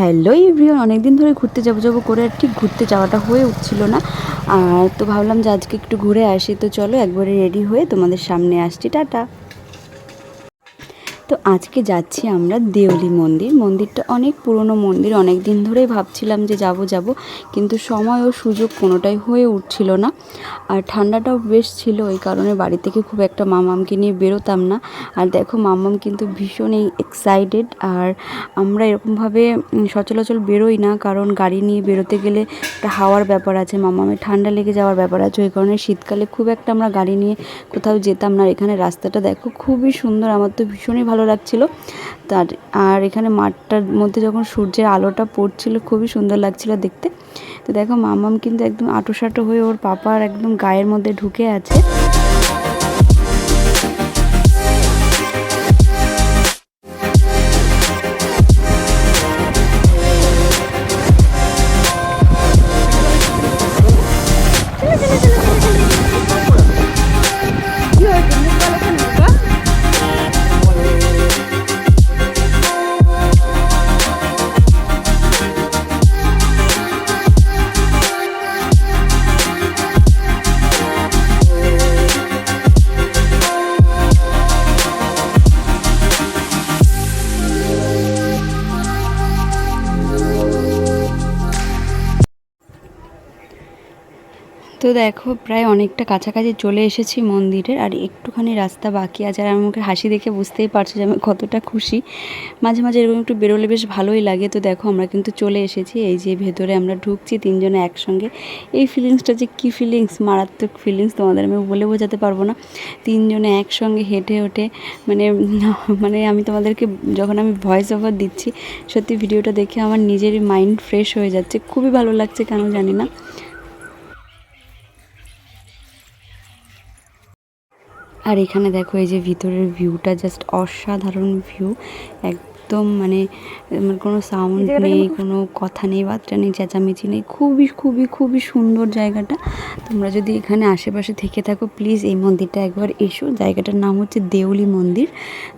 Hello everyone, অনেকদিন ধরে ঘুরতে যাব যাব করে আর ঠিক ঘুরতে যাওয়াটা হয়ে উঠছিল না। আর তো ভাবলাম যে আজকে একটু ঘুরে আসি। তো চলো একবারে রেডি হয়ে তোমাদের সামনে আসছি। টাটা। তো আজকে যাচ্ছি আমরা দেওলি মন্দির। মন্দিরটা অনেক পুরনো মন্দির অনেক দিন ধরেই ভাবছিলাম যে যাব যাব, কিন্তু সময় ও সুযোগ কোনোটাই হয়ে উঠছিল না। আর ঠান্ডাটাও বেশ ছিল, ওই কারণে বাড়ি থেকে খুব একটা মামামকে নিয়ে বেরোতাম না। আর দেখো, মামাম কিন্তু ভীষণই এক্সাইটেড আর আমরা এরকমভাবে সচরাচর বেরোই না, কারণ গাড়ি নিয়ে বেরোতে গেলে একটা হাওয়ার ব্যাপার আছে, মামামের ঠান্ডা লেগে যাওয়ার ব্যাপার আছে, ওই কারণে শীতকালে খুব একটা আমরা গাড়ি নিয়ে কোথাও যেতাম না। এখানে রাস্তাটা দেখো, খুবই সুন্দর, আমার তো ভীষণই ভালো লাগছিল। তার, আর এখানে মাঠটার মধ্যে যখন সূর্যের আলোটা পড়ছিল, খুবই সুন্দর লাগছিল দেখতে। তো দেখো, মামাম কিন্তু একদম আটোসাটো হয়ে ওর পাপার একদম গায়ের মধ্যে ঢুকে আছে। তো দেখো, প্রায় অনেকটা কাছাকাছি চলে এসেছি মন্দিরের, আর একটুখানি রাস্তা বাকি আছে। আর আমাকে হাসি দেখে বুঝতেই পারছ যে আমি কতটা খুশি। মাঝে মাঝে এরকম একটু বেরোলে বেশ ভালোই লাগে। তো দেখো, আমরা কিন্তু চলে এসেছি। এই যে ভেতরে আমরা ঢুকছি তিনজনে একসঙ্গে। এই ফিলিংসটা যে কী ফিলিংস মারাত্মক ফিলিংস তোমাদের আমি বলে বোঝাতে পারব না। তিনজনে একসঙ্গে হেঁটে হেঁটে মানে মানে আমি তোমাদেরকে যখন আমি ভয়েস ওভার দিচ্ছি, সত্যি ভিডিওটা দেখে আমার নিজেরই মাইন্ড ফ্রেশ হয়ে যাচ্ছে। খুবই ভালো লাগছে কেন জানি না। আর এখানে দেখো এই যে ভিতরের ভিউটা জাস্ট অসাধারণ ভিউ একদম মানে আমার কোনো সাউন্ড নেই কোনো কথা নেই বার্তা নেই চেঁচামেচি নেই। খুবই খুবই খুবই সুন্দর জায়গাটা। তোমরা যদি এখানে আশেপাশে থেকে থাকো প্লিজ এই মন্দিরটা একবার এসো। জায়গাটার নাম হচ্ছে দেউলি মন্দির।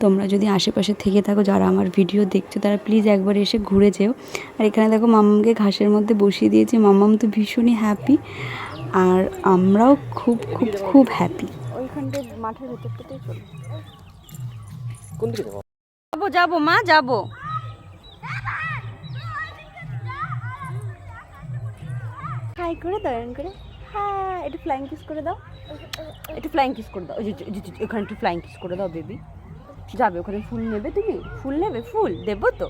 তোমরা যদি আশেপাশে থেকে থাকো যারা আমার ভিডিও দেখছ তারা প্লিজ একবার এসে ঘুরে যেও। আর এখানে দেখো মামামকে ঘাসের মধ্যে বসিয়ে দিয়েছি। মামাম তো ভীষণই হ্যাপি আর আমরাও খুব খুব খুব হ্যাপি মাঠের ভেতরটাতেই চলো কোন দিকে যাব? যাব যাব মা যাব। হাই করে দাও এরকম করে। হ্যাঁ একটু ফ্লাইং কিস করে দাও। একটু ফ্লাইং কিস করে দাও। ওখানে একটু ফ্লাইং কিস করে দাও বেবি যাবে ওখানে ফুল নেবে তুমি? ফুল নেবে? ফুল দেবো তো।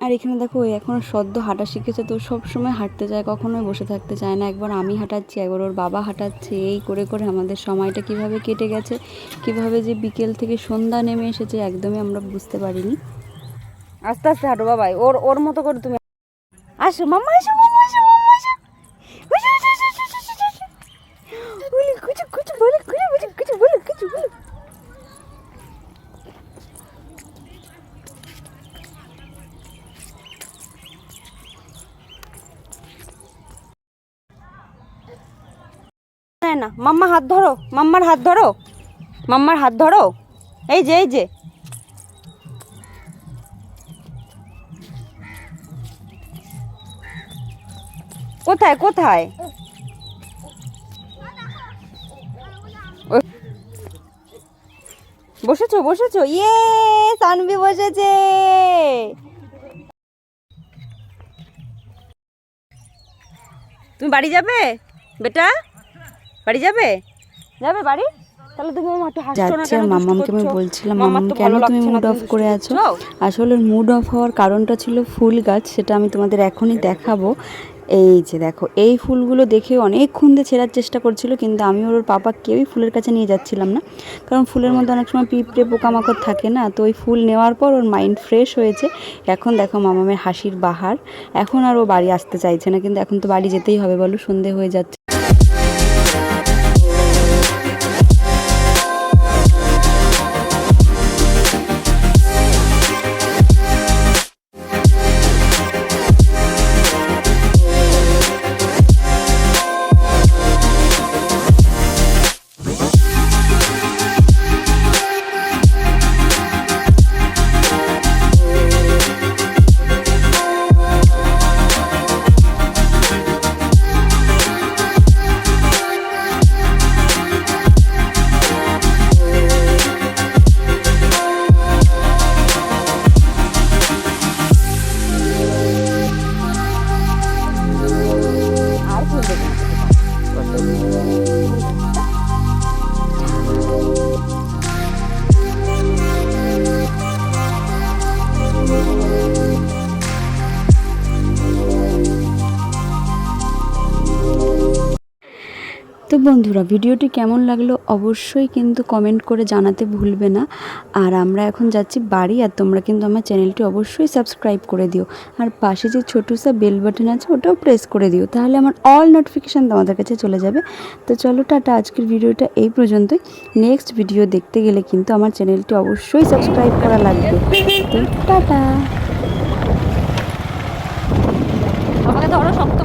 আর এখানে দেখো, ওই এখনও সদ্য হাঁটা শিখেছে, তো সব সময় হাঁটতে চায় কখনোই বসে থাকতে চায় না। একবার আমি হাঁটাচ্ছি, একবার ওর বাবা হাঁটাচ্ছে, এই করে করে আমাদের সময়টা কীভাবে কেটে গেছে, কীভাবে যে বিকেল থেকে সন্ধ্যা নেমে এসেছে, একদমই আমরা বুঝতে পারিনি। আস্তে আস্তে হাঁটো বাবাই, ওর ওর মতো করে তুমি আসো, মাম্মা, আসো মাম্মা আসো মাম্মা আসো আসো, আসো, আসো, আসো, আসো, আসো, আসো। বলি, কুচু, কুচু, বলি, কুচু, কুচু, কুচু, বলি, কুচু, বলি। না না। মাম্মা হাত ধরো, মাম্মার হাত ধরো, মাম্মার হাত ধরো। এই যে এই যে। কোথায় কোথায়? বসেছো বসেছো? ইয়ে সানবি বসেছে। তুমি বাড়ি যাবে? বেটা? বাড়ি যাবে? যাবে বাড়ি? যাচ্ছে দুষ্টু আমি বলছিলাম মাম্মার কেন তুমি মুড অফ করে আছো? আসলে মুড অফ হওয়ার কারণটা ছিল ফুল গাছ সেটা আমি তোমাদের এখনই দেখাবো। এই যে দেখো এই ফুলগুলো দেখে অনেকক্ষণ দিয়ে ছেঁড়ার চেষ্টা করছিল কিন্তু আমি ওর পাপা কেউই ফুলের কাছে নিয়ে যাচ্ছিলাম না। কারণ ফুলের মধ্যে অনেক সময় পিঁপড়ে পোকামাকড় থাকে না তো ওই ফুল নেওয়ার পর ওর মাইন্ড ফ্রেশ হয়েছে। এখন দেখো মামামের হাসির বাহার। এখন আর ও বাড়ি আসতে চাইছে না কিন্তু এখন তো বাড়ি যেতেই হবে বলো সন্ধে হয়ে যাচ্ছে। Thank you. তো বন্ধুরা, ভিডিওটি কেমন লাগল অবশ্যই কিন্তু কমেন্ট করে জানাতে ভুলবে না। আর আমরা এখন যাচ্ছি বাড়ি, আর তোমরা কিন্তু আমার চ্যানেলটি অবশ্যই সাবস্ক্রাইব করে দিও। আর পাশে যে ছোটো সা বেল বাটন আছে, ওটাও প্রেস করে দিও। তাহলে আমার অল নোটিফিকেশান তোমাদের কাছে চলে যাবে। তো চলো টাটা, আজকের ভিডিওটা এই পর্যন্তই। নেক্সট ভিডিও দেখতে গেলে কিন্তু আমার চ্যানেলটি অবশ্যই সাবস্ক্রাইব করা লাগবে। টাটা। আমাকে ধরো শক্ত